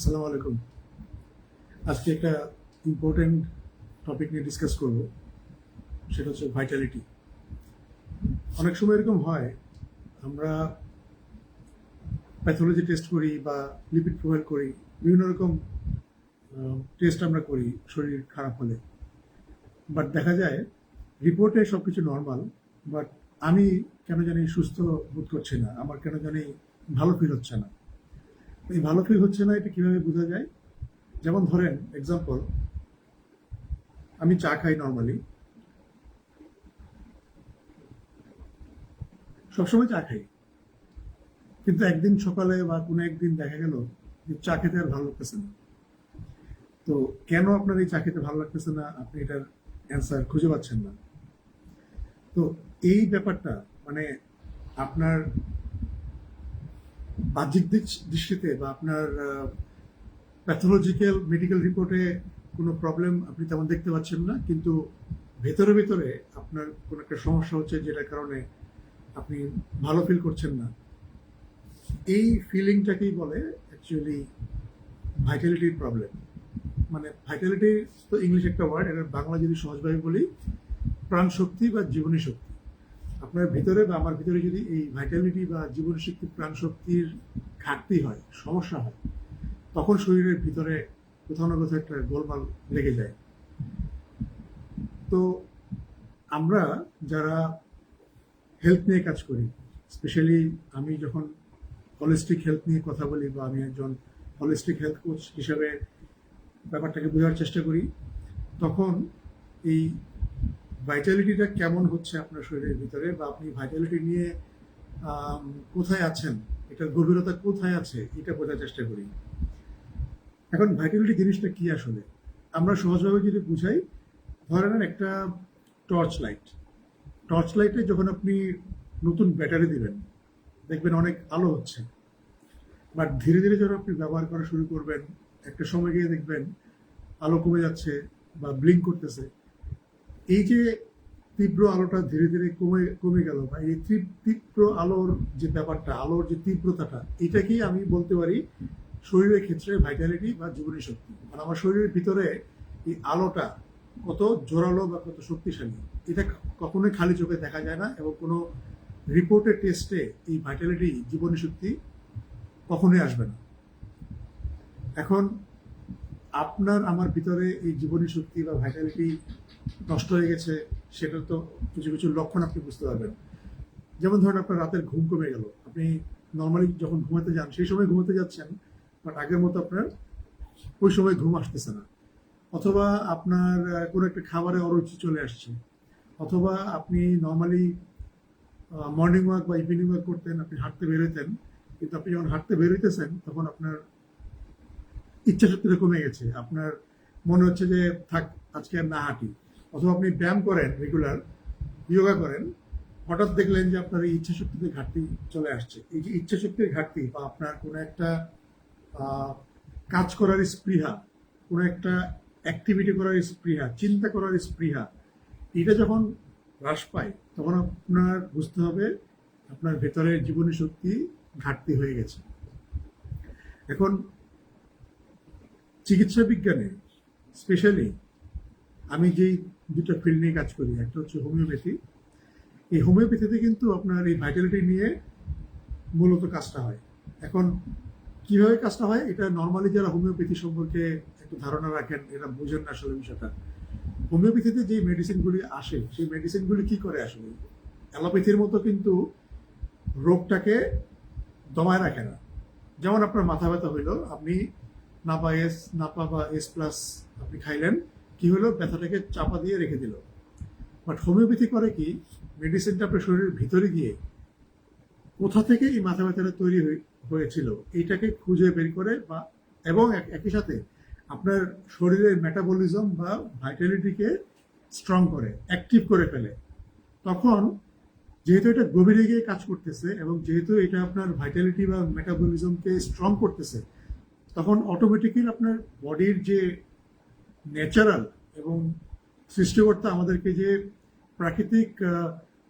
আসসালামু আলাইকুম। আজকে একটা ইম্পর্টেন্ট টপিক নিয়ে ডিসকাস করব। সেটা হচ্ছে ভাইটালিটি অনেক সময় এরকম হয়, আমরা প্যাথোলজি টেস্ট করি বা লিপিড প্রোফাইল করি, বিভিন্ন রকম টেস্ট আমরা করি শরীর খারাপ হলে। বাট দেখা যায় রিপোর্টে সব কিছু নর্মাল বাট আমি কেন জানি সুস্থ বোধ করছি না, আমার কেন জানি ভালো ফিল হচ্ছে না। এই ভালো ফিল হচ্ছে না, এটা কীভাবে বোঝা যায়? যেমন ধরেন এক্সাম্পল আমি চা খাই নর্মালি সবসময় চা খাই। কিন্তু একদিন সকালে বা কোনো একদিন দেখা গেল যে চা খেতে আর ভালো লাগতেছে না। তো কেন আপনার এই চা খেতে ভালো লাগতেছে না? আপনি এটার অ্যান্সার খুঁজে পাচ্ছেন না। তো এই ব্যাপারটা মানে আপনার বাহ্যিক দৃষ্টিতে বা আপনার প্যাথোলজিক্যাল মেডিকেল রিপোর্টে কোনো প্রবলেম আপনি তেমন দেখতে পাচ্ছেন না, কিন্তু ভেতরে ভেতরে আপনার কোনো একটা সমস্যা হচ্ছে যেটার কারণে আপনি ভালো ফিল করছেন না। এই ফিলিংটাকেই বলে অ্যাকচুয়ালি ভাইটালিটির প্রবলেম মানে ভাইটালিটি তো ইংলিশ একটা ওয়ার্ড এটার বাংলা যদি সহজভাবে বলি প্রাণ শক্তি বা জীবনী শক্তি আপনার ভিতরে বা আমার ভিতরে যদি এই ভাইটালিটি বা জীবনী শক্তি প্রাণ শক্তির ঘাটতি হয়, সমস্যা হয়, তখন শরীরের ভিতরে কোথাও না কোথাও একটা গোলমাল লেগে যায়। তো আমরা যারা হেলথ নিয়ে কাজ করি স্পেশালি আমি যখন হলিস্টিক হেলথ নিয়ে কথা বলি বা আমি একজন হলিস্টিক হেলথ কোচ হিসাবে ব্যাপারটাকে বোঝার চেষ্টা করি, তখন এই ভাইটালিটিটা কেমন হচ্ছে আপনার শরীরের ভিতরে বা আপনি ভাইটালিটি নিয়ে কোথায় আছেন? এটার গভীরতা কোথায় আছে? এটা বোঝার চেষ্টা করি। এখন ভাইটালিটি জিনিসটা কি আসলে? আমরা সহজভাবে যদি বুঝাই ধরে নেন একটা টর্চ লাইট টর্চ লাইটে যখন আপনি নতুন ব্যাটারি দিবেন, দেখবেন অনেক আলো হচ্ছে। বাট ধীরে ধীরে যখন আপনি ব্যবহার করা শুরু করবেন, একটা সময় গিয়ে দেখবেন আলো কমে যাচ্ছে বা ব্লিঙ্ক করতেছে। এই যে তীব্র আলোটা ধীরে ধীরে কমে কমে গেল বা এই তীব্র আলোর যে ব্যাপারটা, আলোর যে তীব্রতাটা, এটাকেই আমি বলতে পারি শরীরের ক্ষেত্রে ভাইটালিটি বা জীবনী শক্তি। মানে আমার শরীরের ভিতরে এই আলোটা কত জোরালো বা কত শক্তিশালী, এটা কখনোই খালি চোখে দেখা যায় না এবং কোনো রিপোর্টের টেস্টে এই ভাইটালিটি জীবনী শক্তি কখনোই আসবে না। এখন আপনার আমার ভিতরে এই জীবনী শক্তি বা ভাইটালিটি নষ্ট হয়ে গেছে, সেটা তো কিছু কিছু লক্ষণ আপনি বুঝতে পারবেন। যেমন ধরেন আপনার রাতের ঘুম কমে গেল। আপনি নর্মালি যখন ঘুমাতে যান, সেই সময় ঘুমাতে যাচ্ছেন বাট আগের মতো আপনার ওই সময় ঘুম আসতেছে না। অথবা আপনার কোনো একটা খাবারে অরুচি চলে আসছে। অথবা আপনি নর্মালি মর্নিং ওয়াক বা ইভিনিং ওয়াক করতেন, আপনি হাঁটতে বেরোতেন। কিন্তু আপনি যখন হাঁটতে বেরোইতেছেন, তখন আপনার ইচ্ছা শক্তিটা কমে গেছে। আপনার মনে হচ্ছে যে, থাক, আজকে আর না হাঁটি। অথবা আপনি ব্যায়াম করেন রেগুলার যোগা করেন, হঠাৎ দেখলেন যে আপনার এই ইচ্ছা শক্তিতে ঘাটতি চলে আসছে। এই যে ইচ্ছা শক্তির ঘাটতি বা আপনার কোনো একটা কাজ করার স্পৃহা, কোনো একটা অ্যাক্টিভিটি করার স্পৃহা, চিন্তা করার স্পৃহা, এটা যখন হ্রাস পায়, তখন আপনার বুঝতে হবে আপনার ভেতরের জীবনী শক্তি ঘাটতি হয়ে গেছে। এখন চিকিৎসা বিজ্ঞানে স্পেশালি আমি যেই দুটো ফিল্ড নিয়ে কাজ করি, একটা হচ্ছে হোমিওপ্যাথি এই হোমিওপ্যাথিতে কিন্তু আপনার এই ভাইটালিটি নিয়ে মূলত কাজটা হয়। এখন কীভাবে কাজটা হয়? এটা নর্মালি যারা হোমিওপ্যাথি সম্পর্কে একটু ধারণা রাখেন, এরা বোঝেন না আসলে বিষয়টা। হোমিওপ্যাথিতে যে মেডিসিনগুলি আসে, সেই মেডিসিনগুলি কি করে আসলে অ্যালোপ্যাথির মতো কিন্তু রোগটাকে দমায় রাখে না। যেমন আপনার মাথা ব্যথা হইল, আপনি নাপা এস, নাপা বা এস প্লাস আপনি খাইলেন, কি হলো? ব্যথাটাকে চাপা দিয়ে রেখে দিল। বাট হোমিওপ্যাথি করে কি? মেডিসিনটা আপনার শরীরের ভিতরে গিয়ে কোথা থেকে এই মাথা ব্যথাটা তৈরি হয়ে- হয়েছিল, এইটাকে খুঁজে বের করে বা, এবং এক- একই সাথে আপনার শরীরের মেটাবলিজম বা ভাইটালিটিকে স্ট্রং করে অ্যাক্টিভ করে ফেলে। তখন যেহেতু এটা গভীরে গিয়ে কাজ করতেছে এবং যেহেতু এটা আপনার ভাইটালিটি বা মেটাবলিজমকে স্ট্রং করতেছে তখন অটোমেটিক্যালি আপনার বডির যে ন্যাচারাল এবং সৃষ্টিকর্তা আমাদেরকে যে প্রাকৃতিক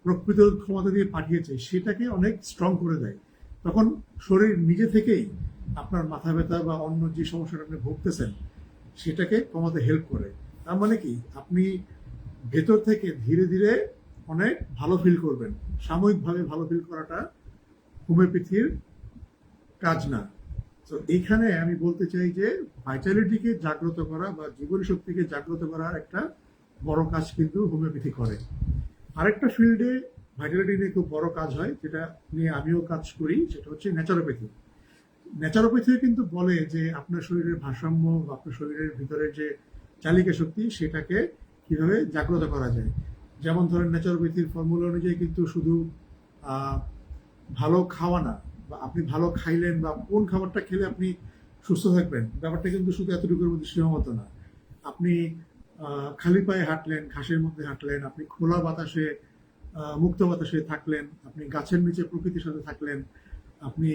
প্রতিরোধ ক্ষমতা দিয়ে পাঠিয়েছে, সেটাকে অনেক স্ট্রং করে দেয়। তখন শরীর নিজে থেকেই আপনার মাথা ব্যথা বা অন্য যে সমস্যাটা আপনি ভুগতেছেন, সেটাকে কমাতে হেল্প করে। তার মানে কি? আপনি ভেতর থেকে ধীরে ধীরে অনেক ভালো ফিল করবেন। সাময়িকভাবে ভালো ফিল করাটা হোমিওপ্যাথির কাজ না। তো এইখানে আমি বলতে চাই যে ভাইটালিটিকে জাগ্রত করা বা জীবন শক্তিকে জাগ্রত করার একটা বড় কাজ কিন্তু হোমিওপ্যাথি করে। আরেকটা ফিল্ডে ভাইটালিটি নিয়ে খুব বড় কাজ হয়, যেটা নিয়ে আমিও কাজ করি, সেটা হচ্ছে ন্যাচারোপ্যাথি ন্যাচারোপ্যাথিও কিন্তু বলে যে আপনার শরীরের ভারসাম্য বা আপনার শরীরের ভিতরে যে চালিকা শক্তি, সেটাকে কীভাবে জাগ্রত করা যায়। যেমন ধরেন ন্যাচারোপ্যাথির ফর্মুলা অনুযায়ী কিন্তু শুধু ভালো খাওয়া না বা আপনি ভালো খাইলেন বা কোন খাবারটা খেলে আপনি সুস্থ থাকবেন, ব্যাপারটা কিন্তু শুধু এতটুকুর মধ্যে সীমাবদ্ধ না। আপনি খালি পায়ে হাঁটলেন, ঘাসের মধ্যে হাঁটলেন, আপনি খোলা বাতাসে মুক্ত বাতাসে থাকলেন, আপনি গাছের নিচে প্রকৃতির সাথে থাকলেন, আপনি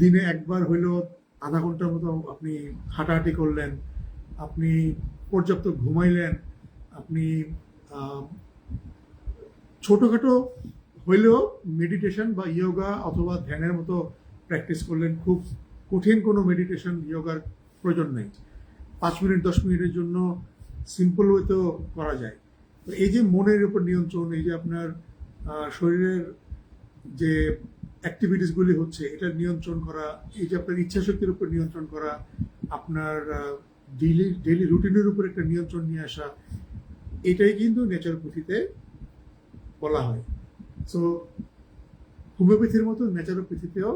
দিনে একবার হইলেও আধা ঘণ্টার মতো আপনি হাঁটাহাঁটি করলেন, আপনি পর্যাপ্ত ঘুমাইলেন, আপনি ছোটখাটো হইলেও মেডিটেশন বা ইয়োগা অথবা ধ্যানের মতো প্র্যাকটিস করলেন খুব কঠিন কোনো মেডিটেশন ইয়োগার প্রয়োজন নেই। পাঁচ মিনিট, দশ মিনিটের জন্য সিম্পল ওয়েতেও করা যায়। তো এই যে মনের উপর নিয়ন্ত্রণ, এই যে আপনার শরীরের যে অ্যাক্টিভিটিসগুলি হচ্ছে, এটা নিয়ন্ত্রণ করা, এই যে আপনার ইচ্ছাশক্তির উপর নিয়ন্ত্রণ করা, আপনার ডেইলি ডেইলি রুটিনের উপর একটা নিয়ন্ত্রণ নিয়ে আসা, এটাই কিন্তু নেচার পুঁথিতে বলা হয়। সো হোমিওপ্যাথির মতো ন্যাচারোপ্যাথিতেও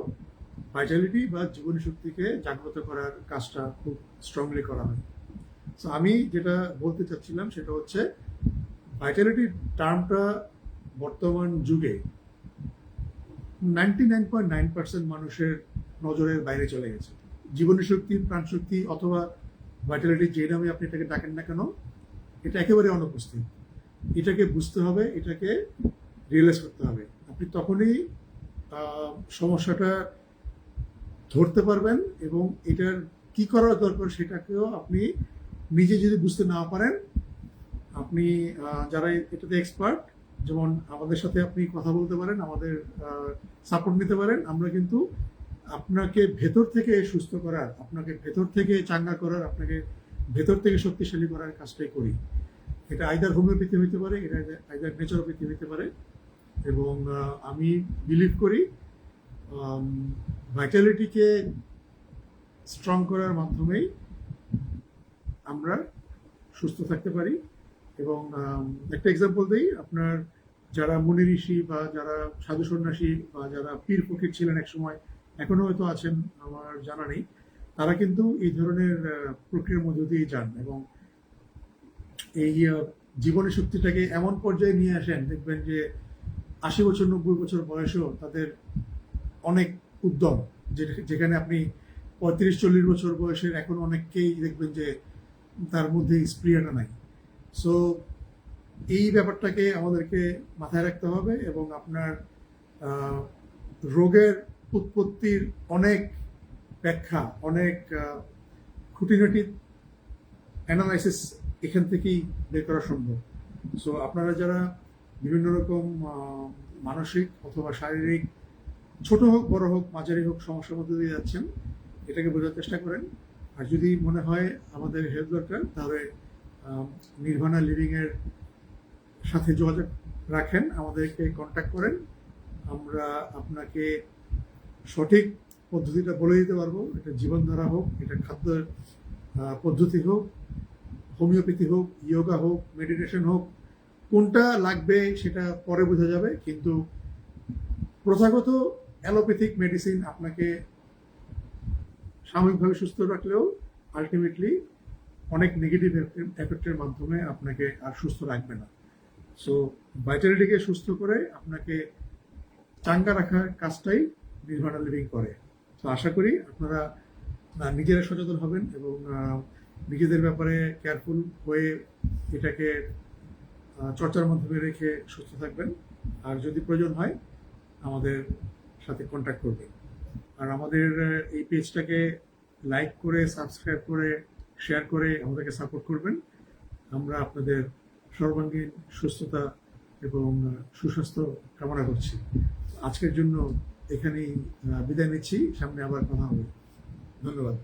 ভাইটালিটি বা জীবনী শক্তিকে জাগ্রত করার কাজটা খুব স্ট্রংলি করা হয়। সো আমি যেটা বলতে চাচ্ছিলাম সেটা হচ্ছে ভাইটালিটি টার্মটা বর্তমান যুগে ninety nine point nine percent মানুষের নজরের বাইরে চলে গেছে। জীবনী শক্তি প্রাণশক্তি অথবা ভাইটালিটি যে নামে আপনি এটাকে ডাকেন না কেন, এটা একেবারে অনুপস্থিত। এটাকে বুঝতে হবে, এটাকে রিয়েলাইজ করতে হবে। আপনি তখনই সমস্যাটা ধরতে পারবেন এবং এটার কি করা দরকার সেটাকেও আপনি নিজে যদি বুঝতে না পারেন, আপনি যারা এটাতে এক্সপার্ট যেমন আমাদের সাথে আপনি কথা বলতে পারেন, আমাদের সাপোর্ট নিতে পারেন, আমরা কিন্তু আপনাকে ভেতর থেকে সুস্থ করার, আপনাকে ভেতর থেকে চাঙ্গা করার, আপনাকে ভেতর থেকে শক্তিশালী করার কাজটাই করি। এটা আইদার হোমিওপ্যাথি হইতে পারে, এটা আইদার নেচারোপ্যাথি হইতে পারে এবং আমি বিলিভ করি ভাইটালিটিকে স্ট্রং করার মাধ্যমেই আমরা সুস্থ থাকতে পারি এবং একটা এক্সাম্পল দিই আপনার যারা মুনি ঋষি বা যারা সাধু সন্ন্যাসী বা যারা পীর ফকির ছিলেন এক সময় এখনও হয়তো আছেন আমার জানা নেই তারা কিন্তু এই ধরনের প্রক্রিয়ার মধ্য দিয়ে যান এবং এই আহ, জীবনী শক্তিটাকে এমন পর্যায়ে নিয়ে আসেন দেখবেন যে আশি বছর, নব্বই বছর বয়সেও তাদের অনেক উদ্যম যেখানে আপনি পঁয়ত্রিশ, চল্লিশ বছর বয়সের এখন অনেককেই দেখবেন যে তার মধ্যে স্প্রিয়াটা নাই। সো এই ব্যাপারটাকে আমাদেরকে মাথায় রাখতে হবে এবং আপনার রোগের উৎপত্তির অনেক ব্যাখ্যা, অনেক খুঁটিনাটি অ্যানালাইসিস এখান থেকেই বের করা সম্ভব। সো আপনারা যারা বিভিন্ন রকম মানসিক অথবা শারীরিক, ছোট হোক, বড় হোক, মাঝারি হোক, সমস্যার মধ্যে দিয়ে যাচ্ছেন, এটাকে বোঝার চেষ্টা করেন। আর যদি মনে হয় আমাদের হেল্প দরকার, তাহলে নির্ভানা লিভিং এর সাথে যোগাযোগ রাখেন, আমাদেরকে কন্ট্যাক্ট করেন। আমরা আপনাকে সঠিক পদ্ধতিটা বলে দিতে পারব। এটা জীবনধারা হোক, এটা খাদ্য পদ্ধতি হোক, হোমিওপ্যাথি হোক, ইয়োগা হোক, মেডিটেশন হোক কোনটা লাগবে সেটা পরে বোঝা যাবে, কিন্তু প্রথাগত অ্যালোপ্যাথিক মেডিসিন আপনাকে সাময়িকভাবে সুস্থ রাখলেও আলটিমেটলি অনেক নেগেটিভ এফেক্টের মাধ্যমে আপনাকে আর সুস্থ রাখবে না। সো ভাইটালিটিকে সুস্থ করে আপনাকে চাঙ্গা রাখার কাজটাই নির্ভাণা লিভিং করে। তো আশা করি আপনারা নিজেরা সচেতন হবেন এবং নিজেদের ব্যাপারে কেয়ারফুল হয়ে এটাকে চর্চার মাধ্যমে রেখে সুস্থ থাকবেন। আর যদি প্রয়োজন হয়, আমাদের সাথে কন্ট্যাক্ট করবেন। আর আমাদের এই পেজটাকে লাইক করে সাবস্ক্রাইব করে শেয়ার করে আমাদেরকে সাপোর্ট করবেন। আমরা আপনাদের সর্বাঙ্গীন সুস্থতা এবং সুস্বাস্থ্য কামনা করছি। আজকের জন্য এখানেই বিদায় নিচ্ছি। সামনে আবার কথা হবে। ধন্যবাদ।